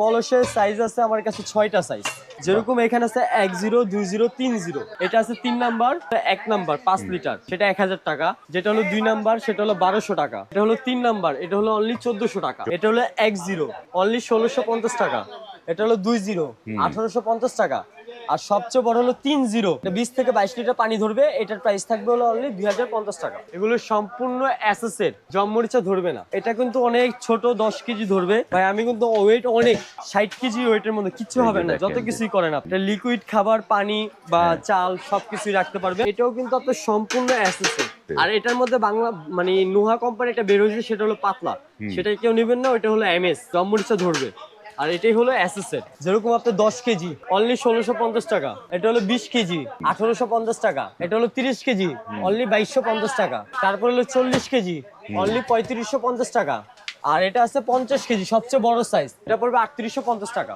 কলসের size আছে আমার কাছে ছয়টা সাইজ যেরকম এখানে আছে এক জিরো দুই জিরো তিন জিরো। এটা আছে তিন নাম্বার এক নাম্বার পাঁচ লিটার। সেটা এক হাজার টাকা। যেটা হলো দুই নাম্বার সেটা হলো বারোশো টাকা। এটা হলো তিন নাম্বার এটা হলো অনলি চোদ্দশো টাকা। এটা হলো এক জিরো অনলি ষোলোশো পঞ্চাশ টাকা। এটা হলো দুই জিরো আঠারোশো পঞ্চাশ টাকা। আর সবচেয়ে বড় হলো তিন জিরো। বিশ থেকে বাইশ লিটার পানি ধরবে এটার প্রাইস থাকবে হলো অনলি দুই হাজার পঞ্চাশ টাকা। এগুলো সম্পূর্ণ অ্যাসেসের জম্মরিচা ধরবে না। এটা কিন্তু অনেক ছোট দশ কেজি ধরবে। ভাই আমি কিন্তু ওয়েট অনেক ষাট কেজি ওয়েটের মধ্যে কিছু হবে না যত কিছুই করে না এটা লিকুইড খাবার পানি বা চাল সবকিছুই রাখতে পারবে। এটাও কিন্তু আপনার সম্পূর্ণ অ্যাসেসের আর এটার মধ্যে বাংলা মানে নোহা কোম্পানি এটা বের হয়েছে সেটা হলো পাতলা। সেটা কেউ নেবেন না ওটা হলো এমএস জম্মরিচা ধরবে। আর এটাই হলো অ্যাসেসেট যেরকম আপনার দশ কেজি অনলি ষোলোশো পঞ্চাশ টাকা। এটা হলো বিশ কেজি, আঠারোশো পঞ্চাশ টাকা। এটা হলো তিরিশ কেজি অনলি বাইশশো পঞ্চাশ টাকা। তারপরে হলো চল্লিশ কেজি অনলি পঁয়ত্রিশশো পঞ্চাশ টাকা। আর এটা আছে পঞ্চাশ কেজি, সবচেয়ে বড় সাইজ এটা পড়বে আটত্রিশশো পঞ্চাশ টাকা।